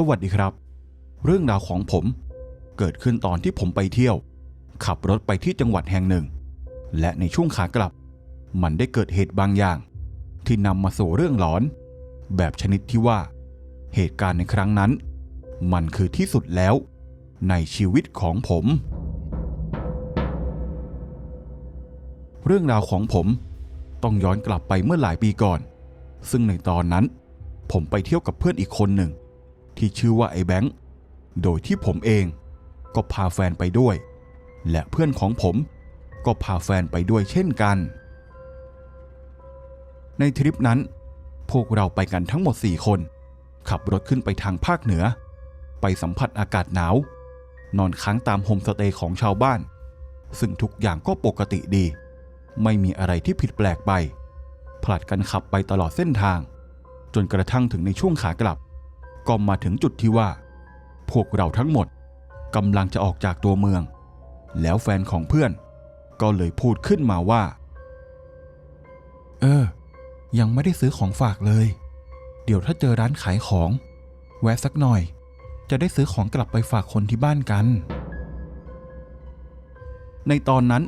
สวัสดีครับ เรื่องราวของผมเกิดขึ้นตอนที่ผมไปเที่ยว ขับรถไปที่จังหวัดแห่งหนึ่ง และในช่วงขากลับ มันได้เกิดเหตุบางอย่าง ที่นำมาสู่เรื่องหลอน แบบชนิดที่ว่า เหตุการณ์ในครั้งนั้น มันคือที่สุดแล้ว ในชีวิตของผม เรื่องราวของผมต้องย้อนกลับไปเมื่อหลายปีก่อน ซึ่งในตอนนั้น ผมไปเที่ยวกับเพื่อนอีกคนหนึ่ง ที่ชื่อว่าไอ้แบงค์ โดยที่ผมเองก็พาแฟนไปด้วย และเพื่อนของผมก็พาแฟนไปด้วยเช่นกัน ในทริปนั้น พวกเราไปกันทั้งหมด 4 คน ขับรถขึ้นไปทางภาคเหนือ ไปสัมผัสอากาศหนาว นอนค้างตามโฮมสเตย์ของชาวบ้าน ซึ่งทุกอย่างก็ปกติดี ไม่มีอะไรที่ผิดแปลกไปผลัดกันขับไปตลอดเส้นทาง จนกระทั่งถึงในช่วงขากลับ ก็มาถึงจุดที่ว่า พวกเราทั้งหมดกำลังจะออกจากตัวเมือง แล้วแฟนของเพื่อน ก็เลยพูดขึ้นมาว่า เออ ยังไม่ได้ซื้อของฝากเลย เดี๋ยวถ้าเจอร้านขายของ แวะสักหน่อย จะได้ซื้อของกลับไปฝากคนที่บ้านกัน ในตอนนั้น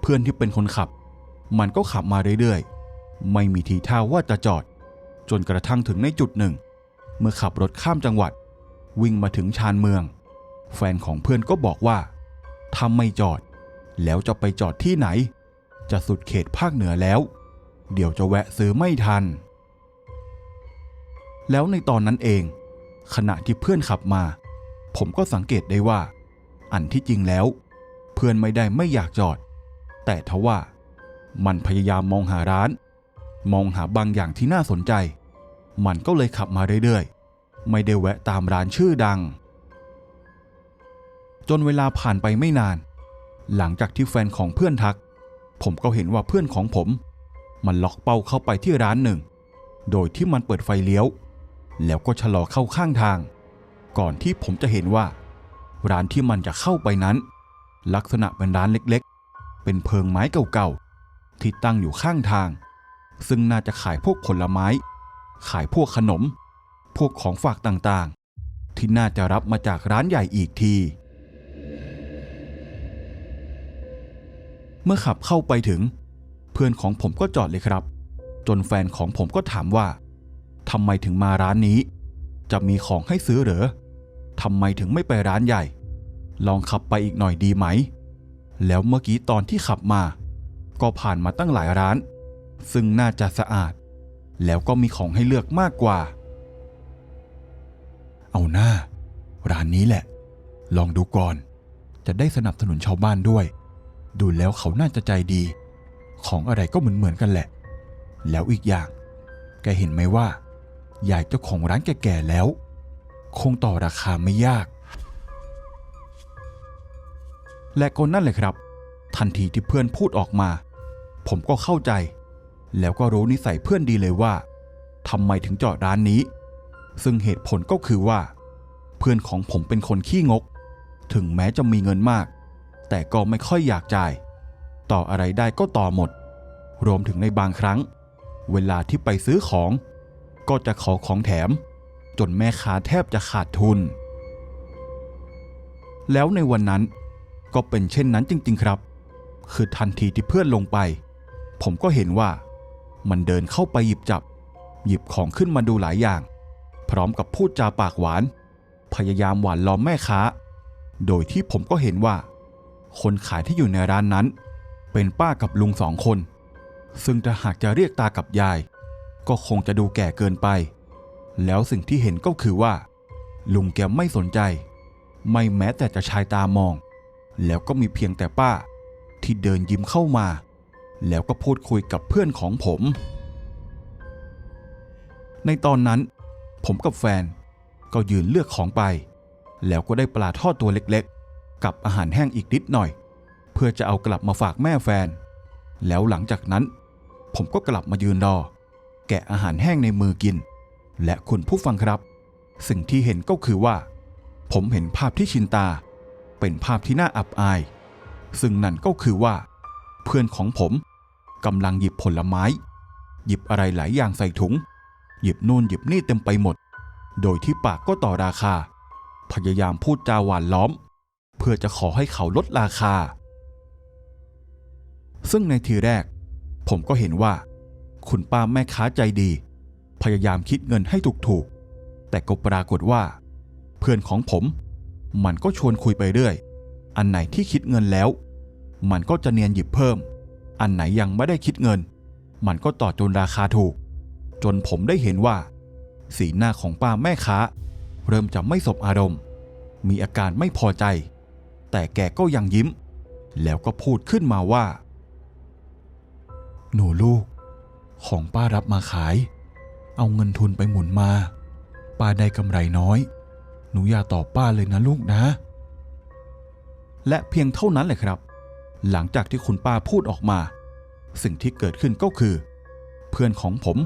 เพื่อนที่เป็นคนขับ มันก็ขับมาเรื่อยๆ ไม่มีทีท่าว่าจะจอด จนกระทั่งถึงในจุดหนึ่ง เมื่อขับรถข้ามจังหวัด วิ่งมาถึงชานเมือง แฟนของเพื่อนก็บอกว่าถ้าไม่จอด แล้วจะไปจอดที่ไหน จะสุดเขตภาคเหนือแล้ว เดี๋ยวจะแวะซื้อไม่ทัน แล้วในตอนนั้นเอง ขณะที่เพื่อนขับมา ผมก็สังเกตได้ว่า อันที่จริงแล้ว เพื่อนไม่ได้ไม่อยากจอด แต่ทว่า มันพยายามมองหาร้าน มองหาบางอย่างที่น่าสนใจ มันก็เลยขับมาเรื่อยๆ ไม่ได้แวะตามร้านชื่อดัง จนเวลาผ่านไปไม่นาน หลังจากที่แฟนของเพื่อนทัก ผมก็เห็นว่าเพื่อนของผม มันล็อกเป้าเข้าไปที่ร้านหนึ่ง โดยที่มันเปิดไฟเลี้ยว แล้วก็ชะลอเข้าข้างทาง ก่อนที่ผมจะเห็นว่า ร้านที่มันจะเข้าไปนั้น ลักษณะเป็นร้านเล็กๆ เป็นเพิงไม้เก่าๆที่ตั้งอยู่ข้างทาง ซึ่งน่าจะขายพวกผลไม้ ขายพวกขนม พวกของฝากต่างๆ ที่น่าจะรับมาจากร้านใหญ่อีกที เมื่อขับเข้าไปถึง เพื่อนของผมก็จอดเลยครับ จนแฟนของผมก็ถามว่าทำไมถึงมาร้านนี้ จะมีของให้ซื้อเหรอทำไมถึงไม่ไปร้านใหญ่ ลองขับไปอีกหน่อยดีไหม แล้วเมื่อกี้ตอนที่ขับมา ก็ผ่านมาตั้งหลายร้าน ซึ่งน่าจะสะอาด แล้วก็มีของให้เลือกมากกว่า เอาหน้า ร้านนี้แหละ ลองดูก่อน จะได้สนับสนุนชาวบ้านด้วย ดูแล้วเขาน่าจะใจดี ของอะไรก็เหมือนเหมือนๆกันแหละ แล้วอีกอย่าง แกเห็นไหมว่ายายเจ้าของร้านแก่ๆแล้ว คงต่อราคาไม่ยาก และก็นั่นแหละครับ ทันทีที่เพื่อนพูดออกมา ผมก็เข้าใจ แล้วก็รู้นิสัยเพื่อนดีเลยว่าทำไมถึงจอดร้านนี้ ซึ่งเหตุผลก็คือว่า เพื่อนของผมเป็นคนขี้งก ถึงแม้จะมีเงินมาก แต่ก็ไม่ค่อยอยากจ่าย ต่ออะไรได้ก็ต่อหมด รวมถึงในบางครั้ง เวลาที่ไปซื้อของ ก็จะขอของแถม จนแม่ค้าแทบจะขาดทุน แล้วในวันนั้นก็เป็นเช่นนั้นจริง ๆ ครับ คือทันทีที่เพื่อนลงไป ผมก็เห็นว่า มันเดินเข้าไปหยิบจับ หยิบของขึ้นมาดูหลายอย่าง พร้อมกับพูดจาปากหวาน พยายามหวานล้อมแม่ค้า โดยที่ผมก็เห็นว่า คนขายที่อยู่ในร้านนั้น เป็นป้ากับลุงสองคน ซึ่งถ้าหากจะเรียกตากับยาย ก็คงจะดูแก่เกินไป แล้วสิ่งที่เห็นก็คือว่า ลุงแกไม่สนใจ ไม่แม้แต่จะชายตามอง แล้วก็มีเพียงแต่ป้าที่เดินยิ้มเข้ามา แล้วก็พูดคุยกับเพื่อนของผม ในตอนนั้น ผมกับแฟนก็ยืนเลือกของไป แล้วก็ได้ปลาทอดตัวเล็กๆ กับอาหารแห้งอีกนิดหน่อย เพื่อจะเอากลับมาฝากแม่แฟน แล้วหลังจากนั้น ผมก็กลับมายืนรอ แกะอาหารแห้งในมือกิน และคุณผู้ฟังครับ สิ่งที่เห็นก็คือว่า ผมเห็นภาพที่ชินตา เป็นภาพที่น่าอับอาย ซึ่งนั่นก็คือว่า เพื่อนของผมกำลังหยิบผลไม้ หยิบอะไรหลายอย่างใส่ถุง หยิบนู่นหยิบนี่เต็มไปหมด โดยที่ปากก็ต่อราคา พยายามพูดจาหวานล้อม เพื่อจะขอให้เขาลดราคา ซึ่งในทีแรก ผมก็เห็นว่า คุณป้าแม่ค้าใจดี พยายามคิดเงินให้ถูกๆ แต่ก็ปรากฏว่า เพื่อนของผม มันก็ชวนคุยไปเรื่อย อันไหนที่คิดเงินแล้ว มันก็จะเนียนหยิบเพิ่ม อันไหนยังไม่ได้คิดเงิน มันก็ต่อจนราคาถูก จนผมได้เห็นว่า สีหน้าของป้าแม่ค้า เริ่มจะไม่สบอารมณ์ มีอาการไม่พอใจ แต่แกก็ยังยิ้ม แล้วก็พูดขึ้นมาว่า หนูลูก ของป้ารับมาขาย เอาเงินทุนไปหมุนมา ป้าได้กำไรน้อย หนูอย่าตอบป้าเลยนะลูกนะ และเพียงเท่านั้นแหละครับ หลังจากที่คุณป้าพูดออกมา สิ่งที่เกิดขึ้นก็คือ เพื่อนของผม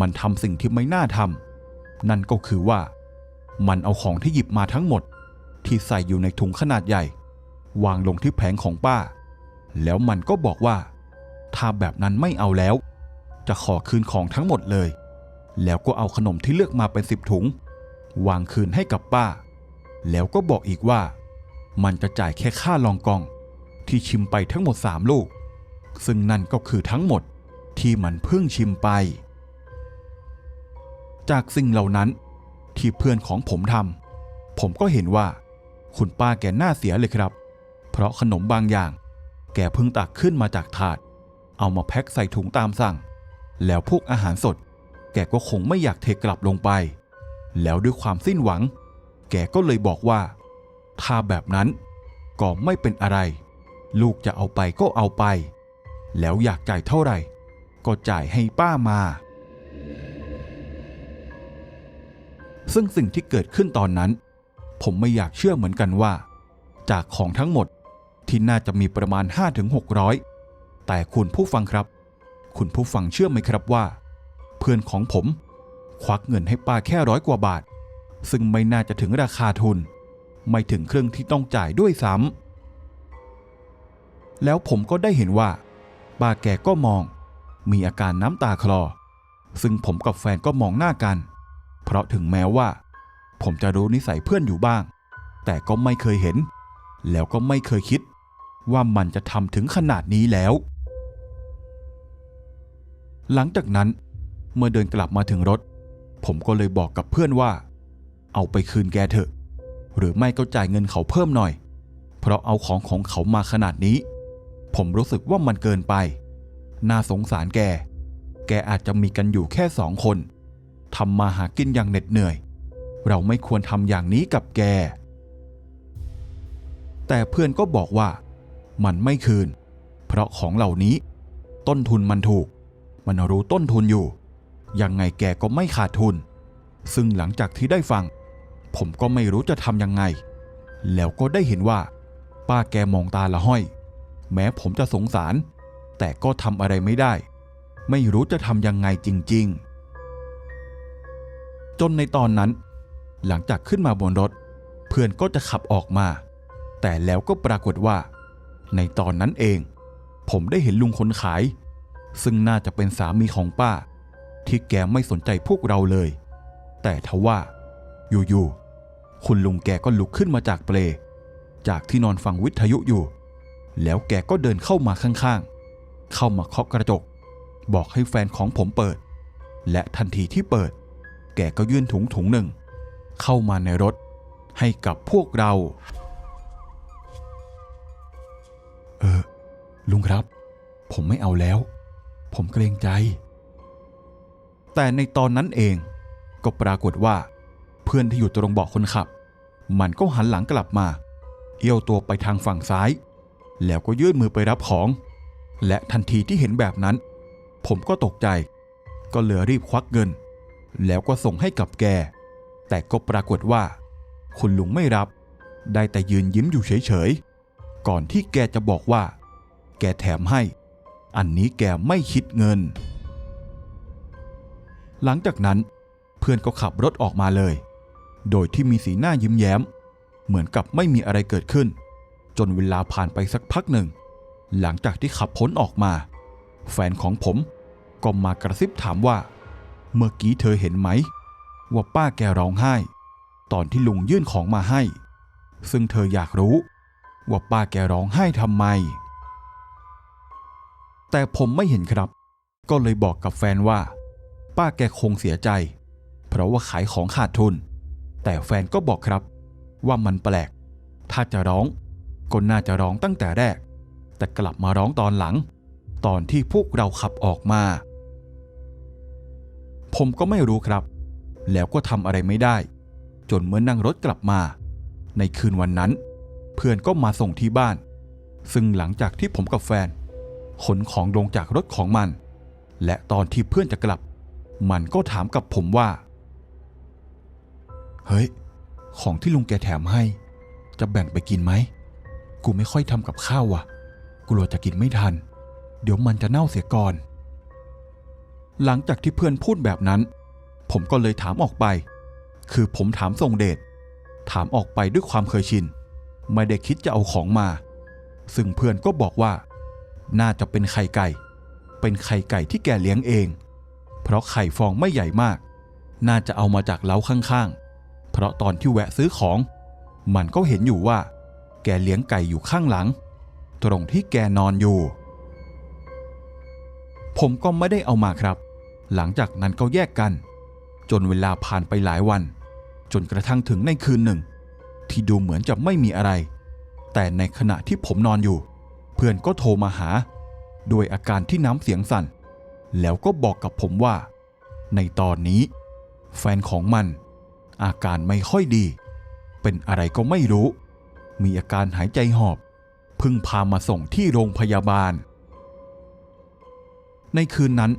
มันทำสิ่งที่ไม่น่าทำนั่นก็คือว่า มันเอาของที่หยิบมาทั้งหมด ที่ใส่อยู่ในถุงขนาดใหญ่ วางลงที่แผงของป้า แล้วมันก็บอกว่า ถ้าแบบนั้นไม่เอาแล้ว จะขอคืนของทั้งหมดเลย แล้วก็เอาขนมที่เลือกมาเป็นสิบถุง วางคืนให้กับป้า แล้วก็บอกอีกว่า มันจะจ่ายแค่ค่าลองกอง ที่ชิมไปทั้งหมดสามลูก ซึ่งนั่นก็คือทั้งหมดที่มันเพิ่งชิมไป จากสิ่งเหล่านั้นที่เพื่อนของผมทำผมก็เห็นว่า คุณป้าแกน่าเสียเลยครับ เพราะขนมบางอย่าง แกเพิ่งตักขึ้นมาจากถาด เอามาแพ็คใส่ถุงตามสั่ง แล้วพวกอาหารสด แกก็คงไม่อยากเทกลับลงไป แล้วด้วยความสิ้นหวัง แกก็เลยบอกว่า ถ้าแบบนั้นก็ไม่เป็นอะไร ลูกจะเอาไปก็เอาไป แล้วอยากจ่ายเท่าไหร่ ก็จ่ายให้ป้ามา ซึ่งสิ่งที่เกิดขึ้นตอนนั้น ผมไม่อยากเชื่อเหมือนกันว่า จากของทั้งหมดที่น่าจะมีประมาณ 5-600 แต่คุณผู้ฟังครับ คุณผู้ฟังเชื่อไหมครับว่า เพื่อนของผม ควักเงินให้ป้าแค่ร้อยกว่าบาท ซึ่งไม่น่าจะถึงราคาทุน ไม่ถึงเครึ่องที่ต้องจ่ายด้วยซ้ำ แล้วผมก็ได้เห็นว่าป้าแกก็มอง มีอาการน้ำตาคลอ ซึ่งผมกับแฟนก็มองหน้ากัน เพราะถึงแม้ว่า ผมจะรู้นิสัยเพื่อนอยู่บ้าง แต่ก็ไม่เคยเห็น แล้วก็ไม่เคยคิด ว่ามันจะทำถึงขนาดนี้แล้ว หลังจากนั้น เมื่อเดินกลับมาถึงรถ ผมก็เลยบอกกับเพื่อนว่า เอาไปคืนแกเถอะ หรือไม่ก็จ่ายเงินเขาเพิ่มหน่อย เพราะเอาของของเขามาขนาดนี้ ผมรู้สึกว่ามันเกินไป น่าสงสารแก แกอาจจะมีกันอยู่แค่สองคน ทำมาหากินอย่างเหน็ดเหนื่อย เราไม่ควรทำอย่างนี้กับแก แต่เพื่อนก็บอกว่า มันไม่คืน เพราะของเหล่านี้ ต้นทุนมันถูก มันรู้ต้นทุนอยู่ ยังไงแกก็ไม่ขาดทุน ซึ่งหลังจากที่ได้ฟัง ผมก็ไม่รู้จะทำยังไง แล้วก็ได้เห็นว่า ป้าแกมองตาละห้อย แม้ผมจะสงสาร แต่ก็ทำอะไรไม่ได้ ไม่รู้จะทำยังไงจริง ๆ จนในตอนนั้น หลังจากขึ้นมาบนรถ เพื่อนก็จะขับออกมา แต่แล้วก็ปรากฏว่า ในตอนนั้นเอง ผมได้เห็นลุงคนขาย ซึ่งน่าจะเป็นสามีของป้า ที่แกไม่สนใจพวกเราเลย แต่ทว่า อยู่ๆคุณลุงแกก็ลุกขึ้นมาจากเปลจากที่นอนฟังวิทยุอยู่ แล้วแกก็เดินเข้ามาข้างๆ เข้ามาเคาะกระจก บอกให้แฟนของผมเปิด และทันทีที่เปิด แกก็ยื่นถุงถุงหนึ่ง เข้ามาในรถ ให้กับพวกเรา เออ ลุงครับ ผมไม่เอาแล้ว ผมเกรงใจ แต่ในตอนนั้นเองก็ปรากฏว่าเพื่อนที่อยู่ตรงเบาะคนขับ มันก็หันหลังกลับมา เอี้ยวตัวไปทางฝั่งซ้าย แล้วก็ยื่นมือไปรับของ และทันทีที่เห็นแบบนั้น ผมก็ตกใจ ก็เลือรีบควักเงิน แล้วก็ส่งให้กับแก แต่ก็ปรากฏว่า คุณลุงไม่รับ ได้แต่ยืนยิ้มอยู่เฉยๆ ก่อนที่แกจะบอกว่า แกแถมให้ อันนี้แกไม่คิดเงิน หลังจากนั้นเพื่อนก็ขับรถออกมาเลย โดยที่มีสีหน้ายิ้มแย้ม เหมือนกับไม่มีอะไรเกิดขึ้น จนเวลาผ่านไปสักพักหนึ่ง หลังจากที่ขับพ้นออกมา แฟนของผมก็มากระซิบถามว่า เมื่อกี้เธอเห็นไหม ว่าป้าแกร้องไห้ ตอนที่ลุงยื่นของมาให้ ซึ่งเธออยากรู้ ว่าป้าแกร้องไห้ทำไม แต่ผมไม่เห็นครับ ก็เลยบอกกับแฟนว่า ป้าแกคงเสียใจ เพราะว่าขายของขาดทุน แต่แฟนก็บอกครับ ว่ามันแปลก ถ้าจะร้อง ก็น่าจะร้องตั้งแต่แรก แต่กลับมาร้องตอนหลัง ตอนที่พวกเราขับออกมา ผมก็ไม่รู้ครับ แล้วก็ทำอะไรไม่ได้ จนเมื่อนั่งรถกลับมา ในคืนวันนั้น เพื่อนก็มาส่งที่บ้าน ซึ่งหลังจากที่ผมกับแฟน ขนของลงจากรถของมัน และตอนที่เพื่อนจะกลับ มันก็ถามกับผมว่า เฮ้ย ของที่ลุงแกแถมให้ จะแบ่งไปกินไหม กูไม่ค่อยทำกับข้าวว่ะ กลัวจะกินไม่ทัน เดี๋ยวมันจะเน่าเสียก่อน หลังจากที่เพื่อนพูดแบบนั้น ผมก็เลยถามออกไป คือผมถามทรงเดช ถามออกไปด้วยความเคยชิน ไม่ได้คิดจะเอาของมา ซึ่งเพื่อนก็บอกว่า น่าจะเป็นไข่ไก่ เป็นไข่ไก่ที่แกเลี้ยงเอง เพราะไข่ฟองไม่ใหญ่มาก น่าจะเอามาจากเล้าข้างๆ เพราะตอนที่แวะซื้อของ มันก็เห็นอยู่ว่า แกเลี้ยงไก่อยู่ข้างหลัง ตรงที่แกนอนอยู่ ผมก็ไม่ได้เอามาครับ หลังจากนั้นก็แยกกัน จนเวลาผ่านไปหลายวัน จนกระทั่งถึงในคืนหนึ่ง ที่ดูเหมือนจะไม่มีอะไร แต่ในขณะที่ผมนอนอยู่ เพื่อนก็โทรมาหา ด้วยอาการที่น้ำเสียงสั่น แล้วก็บอกกับผมว่า ในตอนนี้ แฟนของมัน อาการไม่ค่อยดี เป็นอะไรก็ไม่รู้ มีอาการหายใจหอบเพิ่งพามาส่งที่โรงพยาบาล ในคืนนั้น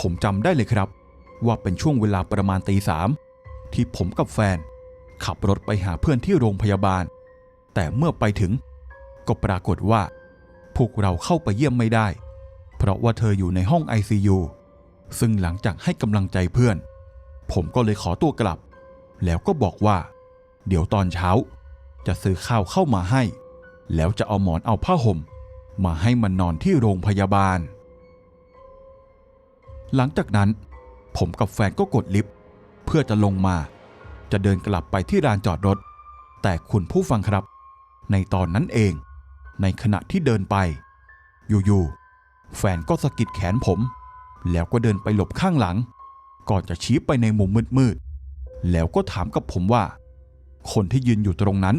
ผมจำได้เลยครับ ว่าเป็นช่วงเวลาประมาณตีสามที่ผมกับแฟน ขับรถไปหาเพื่อนที่โรงพยาบาล แต่เมื่อไปถึง ก็ปรากฏว่า พวกเราเข้าไปเยี่ยมไม่ได้ เพราะว่าเธออยู่ในห้อง ICU ซึ่งหลังจากให้กำลังใจเพื่อน ผมก็เลยขอตัวกลับ แล้วก็บอกว่า เดี๋ยวตอนเช้า จะซื้อข้าวเข้ามาให้ แล้วจะเอาหมอนเอาผ้าห่ม มาให้มันนอนที่โรงพยาบาล หลังจากนั้น ผมกับแฟนก็กดลิฟต์เพื่อจะลงมา จะเดินกลับไปที่ลานจอดรถ แต่คุณผู้ฟังครับ ในตอนนั้นเอง ในขณะที่เดินไป อยู่ๆแฟนก็สะกิดแขนผม แล้วก็เดินไปหลบข้างหลัง ก่อนจะชี้ไปในมุมมืดๆแล้วก็ถามกับผมว่า คนที่ยืนอยู่ตรงนั้น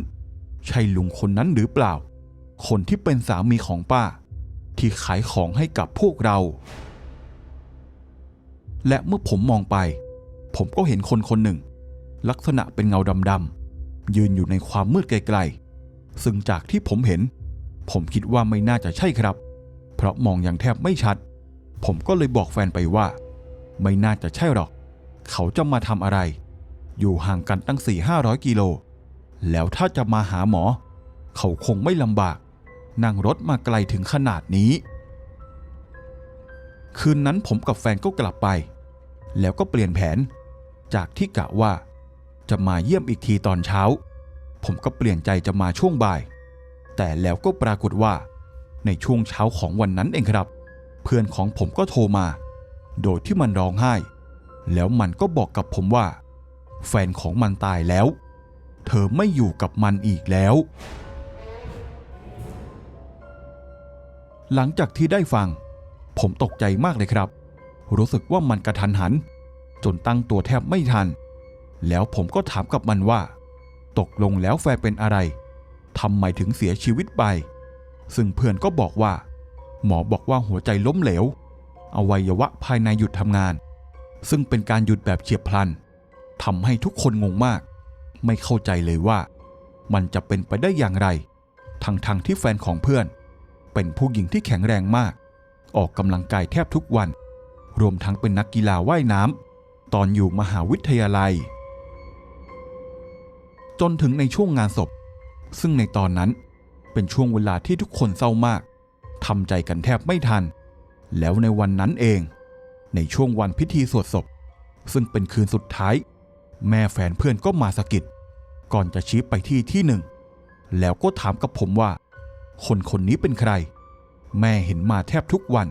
ใช่ลุงคนนั้นหรือเปล่า คนที่เป็นสามีของป้า ที่ขายของให้กับพวกเรา และเมื่อผมมองไป ผมก็เห็นคนคนหนึ่ง ลักษณะเป็นเงาดำๆยืนอยู่ในความมืดไกลๆ ซึ่งจากที่ผมเห็น ผมคิดว่าไม่น่าจะใช่ครับ เพราะมองอย่างแทบไม่ชัด ผมก็เลยบอกแฟนไปว่า ไม่น่าจะใช่หรอก เขาจะมาทำอะไร อยู่ห่างกันตั้ง4ี่ห้าร้อยกิโล แล้วถ้าจะมาหาหมอ เขาคงไม่ลำบาก นั่งรถมาไกลถึงขนาดนี้ คืนนั้นผมกับแฟนก็กลับไป แล้วก็เปลี่ยนแผน จากที่กะว่า จะมาเยี่ยมอีกทีตอนเช้า ผมก็เปลี่ยนใจจะมาช่วงบ่าย แต่แล้วก็ปรากฏว่า ในช่วงเช้าของวันนั้นเองครับ เพื่อนของผมก็โทรมา โดยที่มันร้องไห้ แล้วมันก็บอกกับผมว่า แฟนของมันตายแล้ว เธอไม่อยู่กับมันอีกแล้ว หลังจากที่ได้ฟัง ผมตกใจมากเลยครับ รู้สึกว่ามันกระทันหัน จนตั้งตัวแทบไม่ทัน แล้วผมก็ถามกับมันว่า ตกลงแล้วแฟนเป็นอะไรทำไมถึงเสียชีวิตไป ซึ่งเพื่อนก็บอกว่า หมอบอกว่าหัวใจล้มเหลว อวัยวะภายในหยุดทำงาน ซึ่งเป็นการหยุดแบบเฉียบพลันทำให้ทุกคนงงมาก ไม่เข้าใจเลยว่า มันจะเป็นไปได้อย่างไร ทั้งๆทที่แฟนของเพื่อน เป็นผู้หญิงที่แข็งแรงมาก ออกกำลังกายแทบทุกวัน รวมทั้งเป็นนักกีฬาว่ายน้ำตอนอยู่มหาวิทยาลัย จนถึงในช่วงงานศพ ซึ่งในตอนนั้นเป็นช่วงเวลาที่ทุกคนเศร้ามากทำใจกันแทบไม่ทัน แล้วในวันนั้นเอง ในช่วงวันพิธีสวดศพ ซึ่งเป็นคืนสุดท้าย แม่แฟนเพื่อนก็มาสะกิด ก่อนจะชี้ไปที่ที่หนึ่ง แล้วก็ถามกับผมว่า คนคนนี้เป็นใคร แม่เห็นมาแทบทุกวัน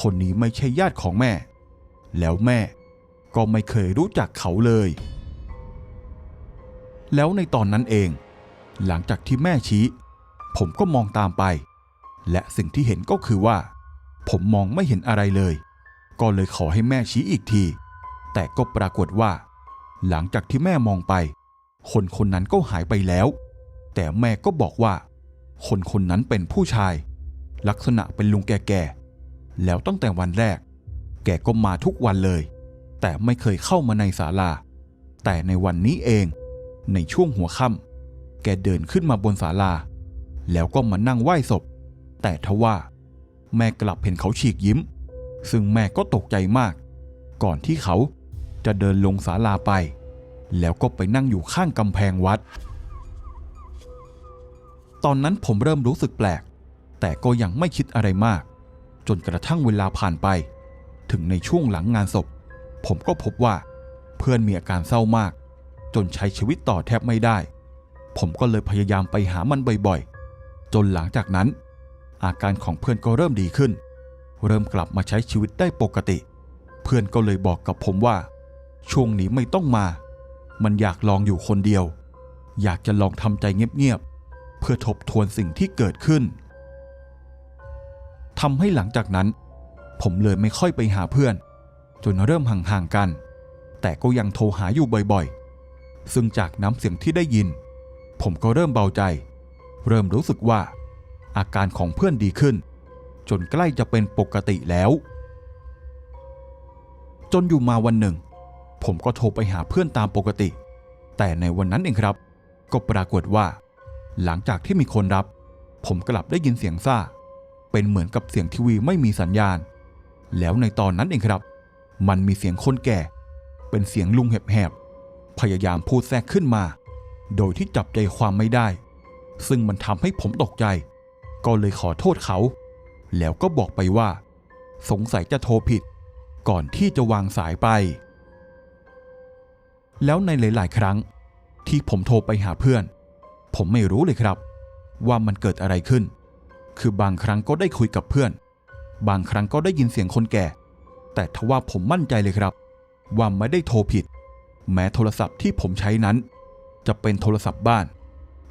คนนี้ไม่ใช่ญาติของแม่ แล้วแม่ก็ไม่เคยรู้จักเขาเลย แล้วในตอนนั้นเอง หลังจากที่แม่ชี้ ผมก็มองตามไป และสิ่งที่เห็นก็คือว่า ผมมองไม่เห็นอะไรเลย ก็เลยขอให้แม่ชี้อีกที แต่ก็ปรากฏว่า หลังจากที่แม่มองไป คนคนนั้นก็หายไปแล้ว แต่แม่ก็บอกว่า คนคนนั้นเป็นผู้ชาย ลักษณะเป็นลุงแก่ๆ แล้วตั้งแต่วันแรก แกก็มาทุกวันเลย แต่ไม่เคยเข้ามาในศาลา แต่ในวันนี้เอง ในช่วงหัวค่ำแกเดินขึ้นมาบนศาลา แล้วก็มานั่งไหว้ศพ แต่ทว่า แม่กลับเห็นเขาฉีกยิ้ม ซึ่งแม่ก็ตกใจมาก ก่อนที่เขาจะเดินลงศาลาไป แล้วก็ไปนั่งอยู่ข้างกำแพงวัด ตอนนั้นผมเริ่มรู้สึกแปลก แต่ก็ยังไม่คิดอะไรมาก จนกระทั่งเวลาผ่านไป ถึงในช่วงหลังงานศพ ผมก็พบว่า เพื่อนมีอาการเศร้ามาก จนใช้ชีวิตต่อแทบไม่ได้ ผมก็เลยพยายามไปหามันบ่อยๆ จนหลังจากนั้น อาการของเพื่อนก็เริ่มดีขึ้น เริ่มกลับมาใช้ชีวิตได้ปกติ เพื่อนก็เลยบอกกับผมว่า ช่วงนี้ไม่ต้องมา มันอยากลองอยู่คนเดียว อยากจะลองทำใจเงียบๆ เพื่อทบทวนสิ่งที่เกิดขึ้นทำให้หลังจากนั้น ผมเลยไม่ค่อยไปหาเพื่อน จนเริ่มห่างๆกัน แต่ก็ยังโทรหาอยู่บ่อยๆ ซึ่งจากน้ำเสียงที่ได้ยิน ผมก็เริ่มเบาใจ เริ่มรู้สึกว่า อาการของเพื่อนดีขึ้น จนใกล้จะเป็นปกติแล้ว จนอยู่มาวันหนึ่ง ผมก็โทรไปหาเพื่อนตามปกติ แต่ในวันนั้นเองครับ ก็ปรากฏว่า หลังจากที่มีคนรับ ผมกลับได้ยินเสียงซ่า เป็นเหมือนกับเสียงทีวีไม่มีสัญญาณ แล้วในตอนนั้นเองครับ มันมีเสียงคนแก่ เป็นเสียงลุงแหบๆพยายามพูดแทรกขึ้นมา โดยที่จับใจความไม่ได้ ซึ่งมันทำให้ผมตกใจ ก็เลยขอโทษเขา แล้วก็บอกไปว่า สงสัยจะโทรผิด ก่อนที่จะวางสายไป แล้วในหลายๆ ครั้ง ที่ผมโทรไปหาเพื่อน ผมไม่รู้เลยครับ ว่ามันเกิดอะไรขึ้น คือบางครั้งก็ได้คุยกับเพื่อน บางครั้งก็ได้ยินเสียงคนแก่ แต่ทว่าผมมั่นใจเลยครับ ว่าไม่ได้โทรผิด แม้โทรศัพท์ที่ผมใช้นั้น จะเป็นโทรศัพท์บ้าน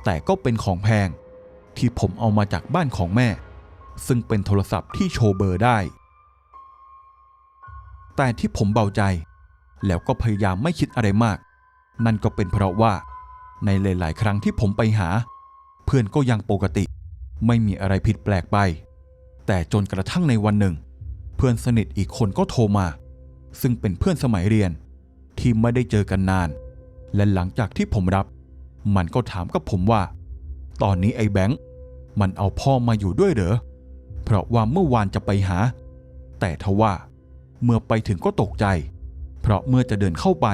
แต่ก็เป็นของแพง ที่ผมเอามาจากบ้านของแม่ ซึ่งเป็นโทรศัพท์ที่โชว์เบอร์ได้ แต่ที่ผมเบาใจ แล้วก็พยายามไม่คิดอะไรมาก นั่นก็เป็นเพราะว่า ในหลาย ๆ ครั้งที่ผมไปหา เพื่อนก็ยังปกติ ไม่มีอะไรผิดแปลกไป แต่จนกระทั่งในวันหนึ่ง เพื่อนสนิทอีกคนก็โทรมา ซึ่งเป็นเพื่อนสมัยเรียน ที่ไม่ได้เจอกันนาน และหลังจากที่ผมรับ มันก็ถามกับผมว่า ตอนนี้ไอ้แบงค์มันเอาพ่อมาอยู่ด้วยเหรอเพราะว่าเมื่อวานจะไปหา แต่ทว่าเมื่อไปถึงก็ตกใจ เพราะเมื่อจะเดินเข้าไป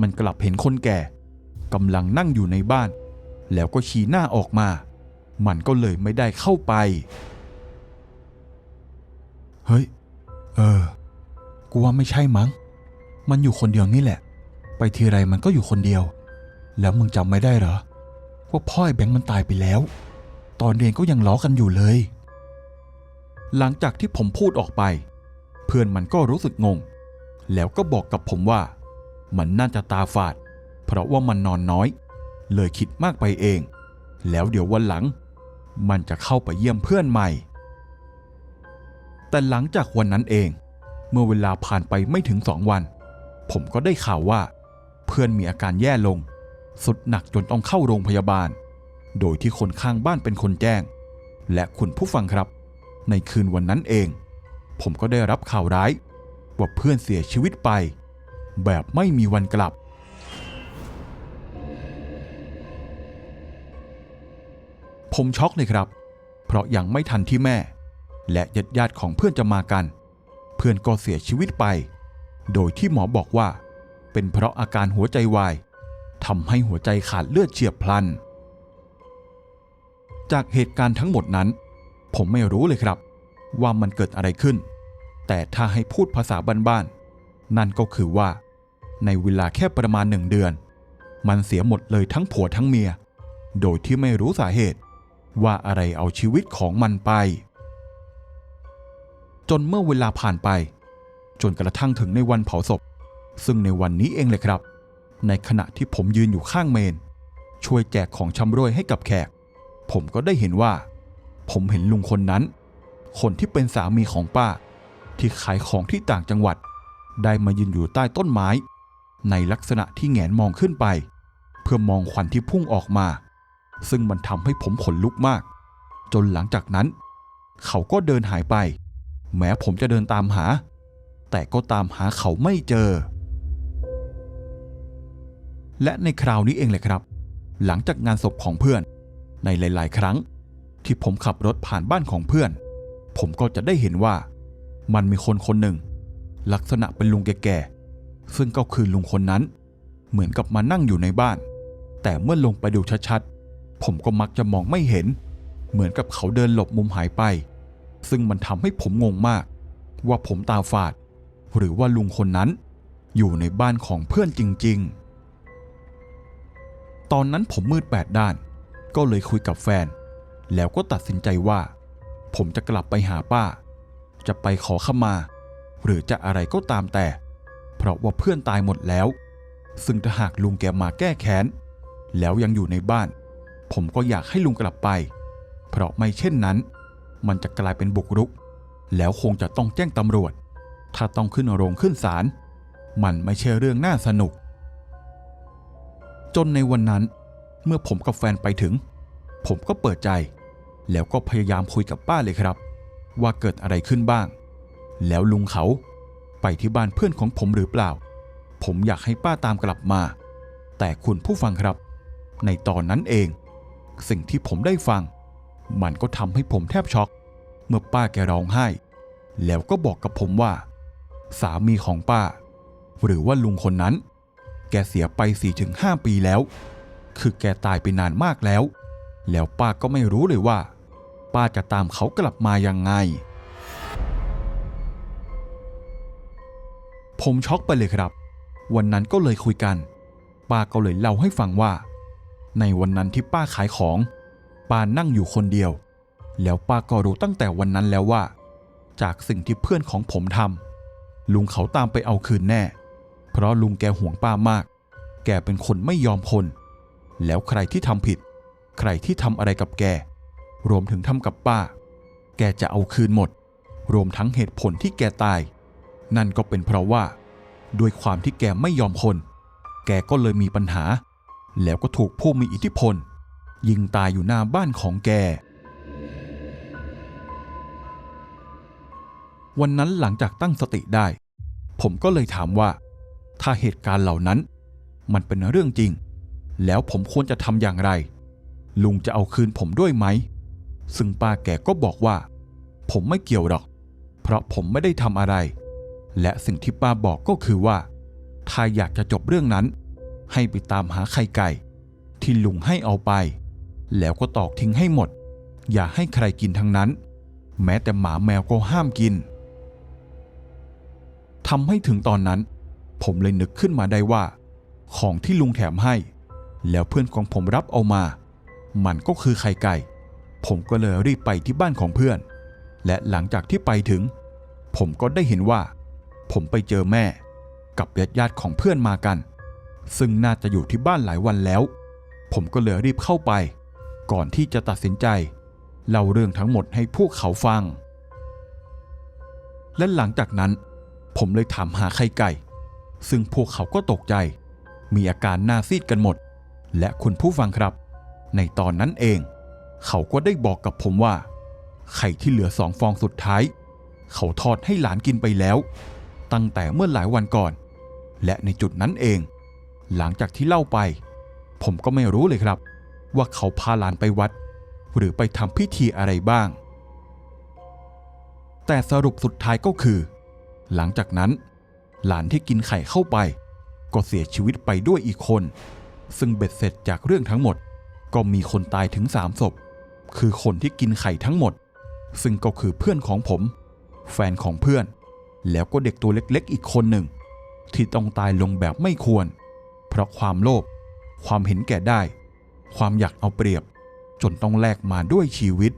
มันกลับเห็นคนแก่กำลังนั่งอยู่ในบ้าน แล้วก็ชี้หน้าออกมา มันก็เลยไม่ได้เข้าไป เฮ้ย เออ กูว่าไม่ใช่มั้ง มันอยู่คนเดียวนี่แหละ ไปทีไรมันก็อยู่คนเดียว แล้วมึงจำไม่ได้เหรอว่าพ่อไอ้แบงค์มันตายไปแล้ว ตอนเรียนก็ยังล้อกันอยู่เลย หลังจากที่ผมพูดออกไป เพื่อนมันก็รู้สึกงง แล้วก็บอกกับผมว่า มันน่าจะตาฝาด เพราะว่ามันนอนน้อย เลยคิดมากไปเอง แล้วเดี๋ยววันหลัง มันจะเข้าไปเยี่ยมเพื่อนใหม่ แต่หลังจากวันนั้นเอง เมื่อเวลาผ่านไปไม่ถึงสองวัน ผมก็ได้ข่าวว่า เพื่อนมีอาการแย่ลง สุดหนักจนต้องเข้าโรงพยาบาล โดยที่คนข้างบ้านเป็นคนแจ้ง และคุณผู้ฟังครับ ในคืนวันนั้นเอง ผมก็ได้รับข่าวร้าย ว่าเพื่อนเสียชีวิตไป แบบไม่มีวันกลับ ผมช็อกเลยครับ เพราะยังไม่ทันที่แม่ และญาติญาติของเพื่อนจะมากัน เพื่อนก็เสียชีวิตไป โดยที่หมอบอกว่า เป็นเพราะอาการหัวใจวายทำให้หัวใจขาดเลือดเฉียบพลัน จากเหตุการณ์ทั้งหมดนั้น ผมไม่รู้เลยครับ ว่ามันเกิดอะไรขึ้น แต่ถ้าให้พูดภาษาบ้านๆนั่นก็คือว่า ในเวลาแค่ประมาณหนึ่งเดือน มันเสียหมดเลยทั้งผัวทั้งเมีย โดยที่ไม่รู้สาเหตุ ว่าอะไรเอาชีวิตของมันไป จนเมื่อเวลาผ่านไป จนกระทั่งถึงในวันเผาศพ ซึ่งในวันนี้เองเลยครับ ในขณะที่ผมยืนอยู่ข้างเมน ช่วยแจกของชำร่วยให้กับแขก ผมก็ได้เห็นว่า ผมเห็นลุงคนนั้น คนที่เป็นสามีของป้า ที่ขายของที่ต่างจังหวัด ได้มายืนอยู่ใต้ต้นไม้ ในลักษณะที่แหงนมองขึ้นไป เพื่อมองควันที่พุ่งออกมา ซึ่งมันทำให้ผมขนลุกมาก จนหลังจากนั้น เขาก็เดินหายไป แม้ผมจะเดินตามหา แต่ก็ตามหาเขาไม่เจอ และในคราวนี้เองเลยครับ หลังจากงานศพของเพื่อน ในหลาย ๆ ครั้ง ที่ผมขับรถผ่านบ้านของเพื่อน ผมก็จะได้เห็นว่า มันมีคนคนหนึ่ง ลักษณะเป็นลุงแก่ๆ ซึ่งก็คือลุงคนนั้น เหมือนกับมานั่งอยู่ในบ้าน แต่เมื่อลงไปดูชัดๆ ผมก็มักจะมองไม่เห็น เหมือนกับเขาเดินหลบมุมหายไป ซึ่งมันทำให้ผมงงมาก ว่าผมตาฝาด หรือว่าลุงคนนั้น อยู่ในบ้านของเพื่อนจริง ๆ ตอนนั้นผมมืดแปดด้าน ก็เลยคุยกับแฟน แล้วก็ตัดสินใจว่า ผมจะกลับไปหาป้า จะไปขอขมา หรือจะอะไรก็ตามแต่ เพราะว่าเพื่อนตายหมดแล้ว ซึ่งถ้าหากลุงแกมาแก้แค้น แล้วยังอยู่ในบ้าน ผมก็อยากให้ลุงกลับไป เพราะไม่เช่นนั้น มันจะกลายเป็นบุกรุก แล้วคงจะต้องแจ้งตำรวจ ถ้าต้องขึ้นโรงขึ้นศาลมันไม่ใช่เรื่องน่าสนุก จนในวันนั้น เมื่อผมกับแฟนไปถึง ผมก็เปิดใจ แล้วก็พยายามคุยกับป้าเลยครับ ว่าเกิดอะไรขึ้นบ้าง แล้วลุงเขาไปที่บ้านเพื่อนของผมหรือเปล่า ผมอยากให้ป้าตามกลับมา แต่คุณผู้ฟังครับ ในตอนนั้นเอง สิ่งที่ผมได้ฟัง มันก็ทำให้ผมแทบช็อก เมื่อป้าแกร้องไห้ แล้วก็บอกกับผมว่า สามีของป้า หรือว่าลุงคนนั้น แกเสียไป 4-5 ปีแล้ว คือแกตายไปนานมากแล้ว แล้วป้าก็ไม่รู้เลยว่า ป้าจะตามเขากลับมายังไง ผมช็อกไปเลยครับ วันนั้นก็เลยคุยกัน ป้าก็เลยเล่าให้ฟังว่า ในวันนั้นที่ป้าขายของ ป้านั่งอยู่คนเดียว แล้วป้าก็รู้ตั้งแต่วันนั้นแล้วว่า จากสิ่งที่เพื่อนของผมทำลุงเขาตามไปเอาคืนแน่ เพราะลุงแกห่วงป้ามาก แกเป็นคนไม่ยอมคน แล้วใครที่ทำผิด ใครที่ทำอะไรกับแก รวมถึงทำกับป้า แกจะเอาคืนหมด รวมทั้งเหตุผลที่แกตาย นั่นก็เป็นเพราะว่า ด้วยความที่แกไม่ยอมคน แกก็เลยมีปัญหา แล้วก็ถูกผู้มีอิทธิพล ยิงตายอยู่หน้าบ้านของแก วันนั้นหลังจากตั้งสติได้ ผมก็เลยถามว่า ถ้าเหตุการณ์เหล่านั้น มันเป็นเรื่องจริง แล้วผมควรจะทำอย่างไรลุงจะเอาคืนผมด้วยไหม ซึ่งป้าแกก็บอกว่า ผมไม่เกี่ยวหรอก เพราะผมไม่ได้ทำอะไร และสิ่งที่ป้าบอกก็คือว่า ถ้าอยากจะจบเรื่องนั้น ให้ไปตามหาไข่ไก่ ที่ลุงให้เอาไป แล้วก็ตอกทิ้งให้หมด อย่าให้ใครกินทั้งนั้น แม้แต่หมาแมวก็ห้ามกินทำให้ถึงตอนนั้น ผมเลยนึกขึ้นมาได้ว่า ของที่ลุงแถมให้ แล้วเพื่อนของผมรับเอามา มันก็คือไข่ไก่ ผมก็เลยรีบไปที่บ้านของเพื่อน และหลังจากที่ไปถึง ผมก็ได้เห็นว่า ผมไปเจอแม่ กับญาติญาติของเพื่อนมากัน ซึ่งน่าจะอยู่ที่บ้านหลายวันแล้ว ผมก็เลยรีบเข้าไป ก่อนที่จะตัดสินใจเล่าเรื่องทั้งหมดให้พวกเขาฟัง และหลังจากนั้น ผมเลยถามหาไข่ไก่ ซึ่งพวกเขาก็ตกใจ มีอาการหน้าซีดกันหมด และคุณผู้ฟังครับ ในตอนนั้นเอง เขาก็ได้บอกกับผมว่า ไข่ที่เหลือสองฟองสุดท้าย เขาทอดให้หลานกินไปแล้ว ตั้งแต่เมื่อหลายวันก่อน และในจุดนั้นเอง หลังจากที่เล่าไป ผมก็ไม่รู้เลยครับ ว่าเขาพาหลานไปวัด หรือไปทำพิธีอะไรบ้าง แต่สรุปสุดท้ายก็คือ หลังจากนั้น หลานที่กินไข่เข้าไป ก็เสียชีวิตไปด้วยอีกคน ซึ่งเบ็ดเสร็จจากเรื่องทั้งหมดก็มีคนตายถึงสามศพ คือคนที่กินไข่ทั้งหมด ซึ่งก็คือเพื่อนของผม แฟนของเพื่อน แล้วก็เด็กตัวเล็กๆ อีกคนหนึ่ง ที่ต้องตายลงแบบไม่ควร เพราะความโลภความเห็นแก่ได้ ความอยากเอาเปรียบ จนต้องแลกมาด้วยชีวิต